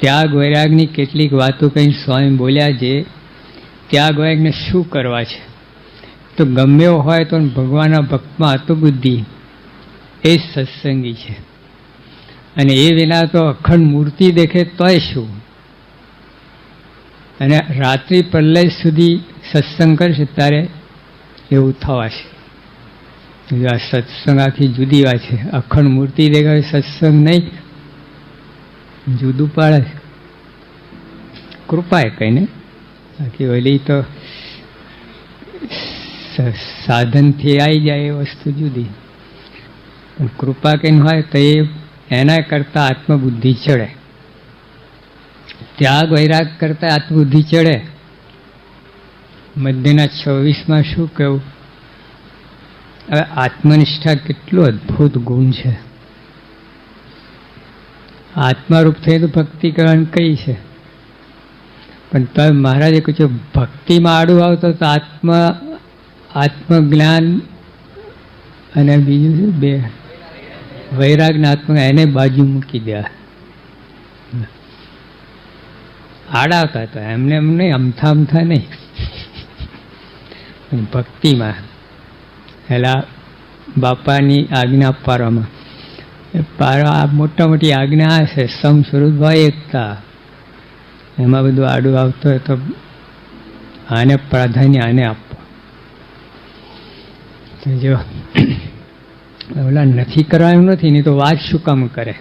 ત્યાગ વૈરાગની કેટલીક વાતો કંઈ સ્વામી બોલ્યા છે ત્યાગ વૈરાગને શું કરવા છે? તો ગમે હોય તો ભગવાનના ભક્તમાં હતો બુદ્ધિ એ સત્સંગી છે. અને એ વિના તો અખંડ મૂર્તિ દેખે તોય શું? અને રાત્રિ પ્રલય સુધી સત્સંગ કરશે ત્યારે એવું થવાશે. આ સત્સંગ આખી જુદી વાત છે. અખંડ મૂર્તિ દેખાય, સત્સંગ નહીં. જુદું પાડે છે. કૃપાએ કહીને. બાકી ઓલી તો સાધનથી આવી જાય એ વસ્તુ જુદી. પણ કૃપા કઈ હોય તો એ એના કરતાં આત્મબુદ્ધિ ચડે. ત્યાગ, વૈરાગ કરતાં આત્મબુદ્ધિ ચડે. મધ્યના છવ્વીસમાં શું કહ્યું? હવે આત્મનિષ્ઠા કેટલું અદ્ભુત ગુણ છે. આત્મારૂપ તો ભક્તિ કરવાની કઈ છે? પણ તમે મહારાજે કહ્યું ભક્તિમાં આડું આવતો તો આત્મ, આત્મજ્ઞાન અને બીજું બે. વૈરાગને આત્મ એને બાજુ મૂકી દેવા આડાવતા તો એમને એમ નહીં અમથા અમથા નહીં ભક્તિમાં પેલા બાપાની આજ્ઞા પારવામાં આ મોટા મોટી આજ્ઞા છે, સમ સ્વરૂપભાઈ એકતા. એમાં બધું આડું આવતું હોય તો આને પ્રાધાન્ય આને આપવું જો, ઓલા નથી એમ નથી, નહીં તો વાત શું કામ કરે?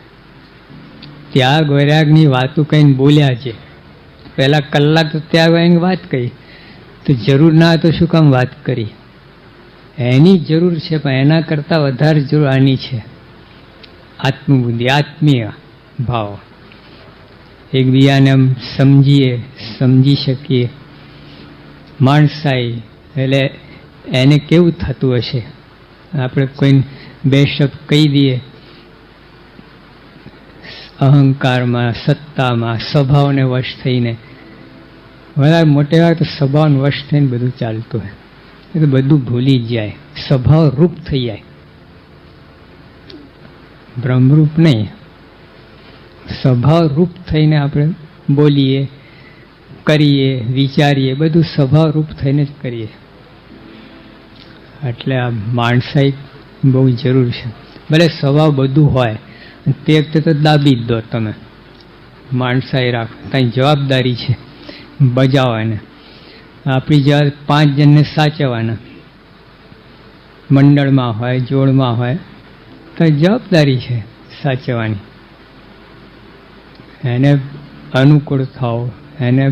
ત્યાગ વૈરાગની વાતો કહીને બોલ્યા છે. પહેલા કલાક તો ત્યાગ વૈરાગની વાત કહી તો જરૂર ના તો શું કામ વાત કરી? એની જરૂર છે, પણ એના કરતાં વધારે જરૂર આની છે. આત્મબુદ્ધિ, આત્મીય ભાવ. એકબીજાને સમજીએ, સમજી શકીએ. માણસાઈ, એટલે એને કેવું થતું હશે? આપણે કોઈને બે શબ્દ કહી દઈએ. અહંકારમાં, સત્તામાં, સ્વભાવને વશ થઈને. વધારે મોટે વાર તો સ્વભાવને વશ થઈને બધું ચાલતું હોય. એ તો બધું ભૂલી જાય. સ્વભાવ રૂપ થઈ જાય. બ્રહ્મરૂપ નહીં. સ્વભાવરૂપ થઈને આપણે બોલીએ, કરીએ, વિચારીએ, બધું સ્વભાવરૂપ થઈને જ કરીએ. એટલે આ માણસાઈ બહુ જરૂર છે. ભલે સ્વભાવ બધું હોય તે વખતે તો દાબી જ દો તમે. માણસાઈ રાખો. ત્યાં જવાબદારી છે. બજાવવાને. આપણી જવાબ પાંચ જણને સાચવવાના. મંડળમાં હોય, જોડમાં હોય તો જવાબદારી છે સાચવવાની. એને અનુકૂળ થાવ એને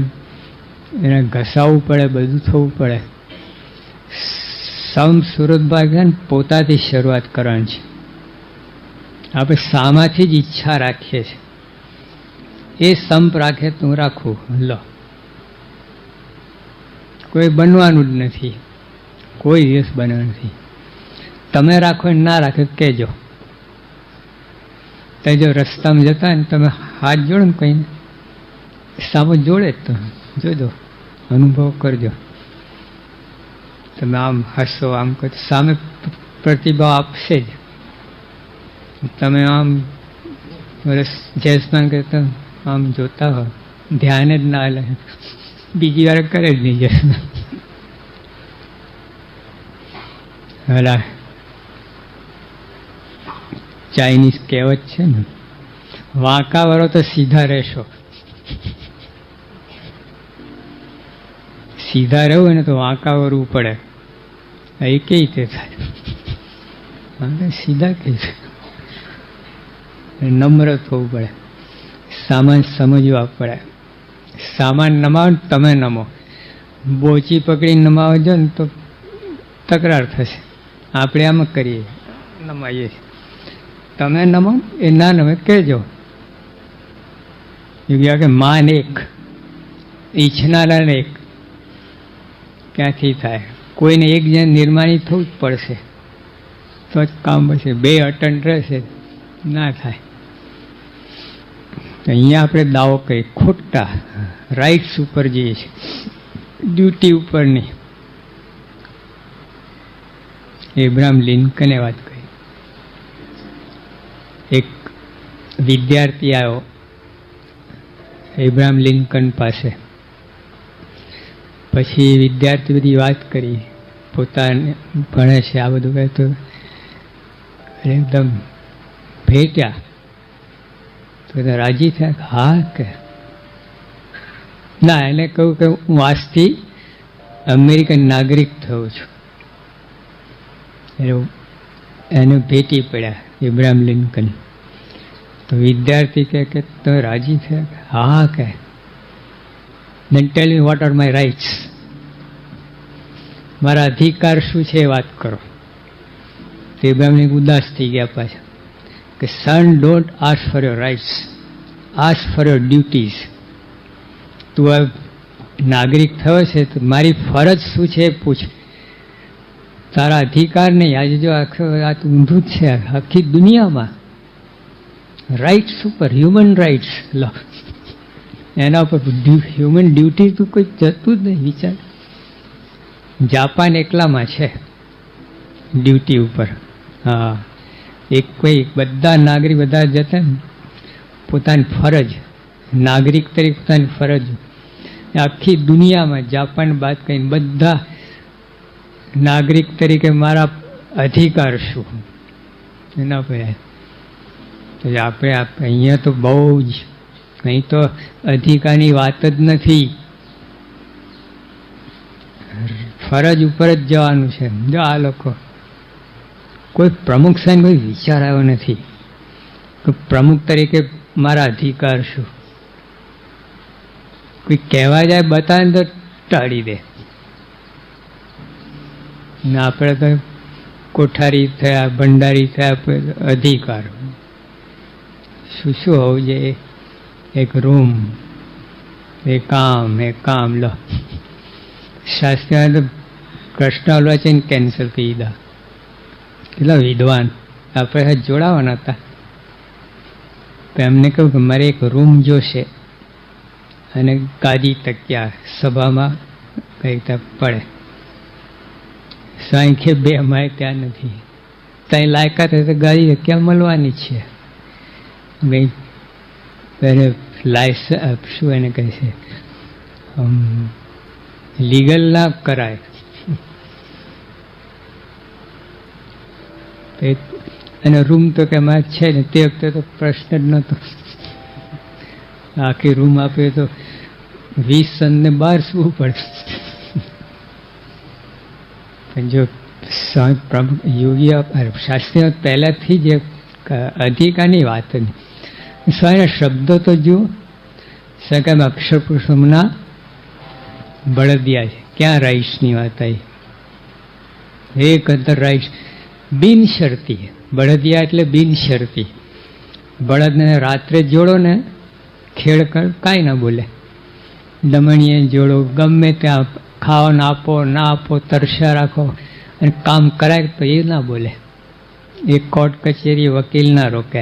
એને ઘસાવવું પડે, બધું થવું પડે. સમ સુરતભાઈ છે ને પોતાથી શરૂઆત કરવાની છે. આપણે સામાથી જ ઈચ્છા રાખીએ છીએ. એ સંપ રાખે તું રાખું, લો. કોઈ બનવાનું જ નથી. કોઈ દિવસ બનવાનું નથી. તમે રાખો ને રાખો કહેજો. તો જો રસ્તામાં જતા ને તમે હાથ જોડો ને કંઈ સામો જોડે જ તો. જોજો, અનુભવ કરજો. તમે આમ હસો, આમ કરો સામે પ્રતિભાવ આપશે જ. તમે આમ વરસ જયસ્માન કરતા આમ જોતા હો. ધ્યાન જ ના લે બીજી વાર કરે જ નહીં જયસ્માન હલા ચાઇનીઝ કહેવત છે ને વાંકા તો સીધા રહેશો. સીધા રહેવું ને તો વાંકા વરવું પડે. એ કઈ રીતે થાય. સીધા કઈ નમ્ર થવું પડે. સામાન સમજવા પડે. સામાન નમાવો તમે નમો. બોચી પકડી નમાવજો ને તો તકરાર થશે. આપણે આમ કરીએ. નમાઈએ. છીએ. તમે નમો, એ ના નમે, કહેજો. યોગ્ય કે માન એક ઈચ્છનારાને એક. ક્યાંથી થાય? કોઈને એક જણ નિર્માણી થવું જ પડશે. તો જ કામ બનશે. બે અટંટ રહેશે. ના થાય. તો અહીંયા આપણે દાવો કરીએ. ખોટા રાઇટ્સ ઉપર જઈએ છીએ. ડ્યુટી ઉપરની એબ્રામ લિંકને વાત એક વિદ્યાર્થી આવ્યો, ઇબ્રાહિમ લિંકન પાસે. પછી વિદ્યાર્થી બધી વાત કરી, પોતાને ભણે છે, આ બધું કહે તો એકદમ ભેટ્યા. તો રાજી થયા હા, કે. ના, એને કહ્યું કે, હું આજથી અમેરિકન નાગરિક થયો છું. એટલે એને ભેટી પડ્યા, ઇબ્રાહિમ લિંકન. તો વિદ્યાર્થી કહે કે તમે રાજી કે, હા કે then tell me what are my rights મારા અધિકાર શું છે એ વાત કરો. તો ઇબ્રાહિમ લિંકન ઉદાસ થઈ ગયા પાછા કે son don't ask for your rights ask for your duties તું આ નાગરિક થયો છે, તો મારી ફરજ શું છે પૂછ. તારા અધિકાર નહીં આજે જો આ ઊંધું જ છે, આખી દુનિયામાં. રાઇટ્સ ઉપર હ્યુમન રાઇટ્સ લો. એના ઉપર હ્યુમન ડ્યુટી તો કોઈ જતું જ નહીં, વિચાર. જાપાન એકલામાં છે ડ્યુટી ઉપર. હા. એક કોઈ, બધા નાગરિક બધા જતા પોતાની ફરજ. નાગરિક તરીકે પોતાની ફરજ. આખી દુનિયામાં જાપાન બાદ કરીને બધા નાગરિક તરીકે મારા અધિકાર શું? એના પર આપણે અહીંયા તો બહુ જ કંઈ તો અધિકારની વાત જ નથી. ફરજ ઉપર જ જવાનું છે. જો આ લોકો કોઈ પ્રમુખ સાહેબ કોઈ વિચાર આવ્યો નથી પ્રમુખ તરીકે મારા અધિકાર શું? કોઈ કહેવા જાય બતાવે તો ટાળી દે. ને આપણે તો કોઠારી થયા, ભંડારી થયા અધિકાર. શું શું હોવું જોઈએ? એક રૂમ એ કામ એ કામ, લો. શાસ્ત્રીમાં તો કૃષ્ણ ને કેન્સલ કહી દીધા કેટલા વિદ્વાન. આપણે જોડાવાના હતા. તો એમને કહ્યું કે મારે એક રૂમ જોશે અને ગાદી તક્યા સભામાં કઈ રીતે પડે. સાંખે બે અમારે ત્યાં નથી. ત્યાં લાયકાત હોય તો ગાદી ક્યાં મળવાની છે. ભાઈ એને લાયસ શું એને કહે છે લીગલ ના કરાય. અને રૂમ તો કે એમાં છે ને, તે વખતે તો પ્રશ્ન જ નહોતો. આખી રૂમ આપે તો વીસ સનને બાર સુવું પડે. પણ જો પ્રભુ યોગી શાસ્ત્રીઓ પહેલાંથી જ અધિકારની વાત નહીં શબ્દો તો જુઓ. સકામ અક્ષર પુરુષોના બળદિયા છે. ક્યાં રાઈસની વાત આવી? એક અંતર રાઈસ. બિનશરતી. બળદિયા એટલે બિનશરતી. બળદને રાત્રે જોડો ને ખેડ કર, કાંઈ ના બોલે. દમણીએ જોડો, ગમે ત્યાં ખાવાનું આપો ના આપો તરસ્યા રાખો. અને કામ કરાય તો એ ના બોલે. એ કોર્ટ કચેરી વકીલ ના રોકે.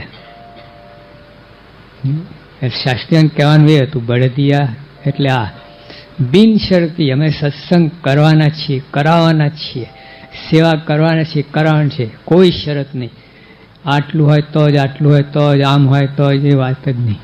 શાસ્ત્રીય કહેવાનું એ હતું, બળદિયા, એટલે આ. બિનશરતી અમે સત્સંગ કરવાના છીએ, કરાવવાના છીએ, સેવા કરવાના છીએ કરવાના છે કોઈ શરત નહીં. આટલું હોય તો જ, આટલું હોય તો જ, આમ હોય તો જ, એ વાત જ નહીં.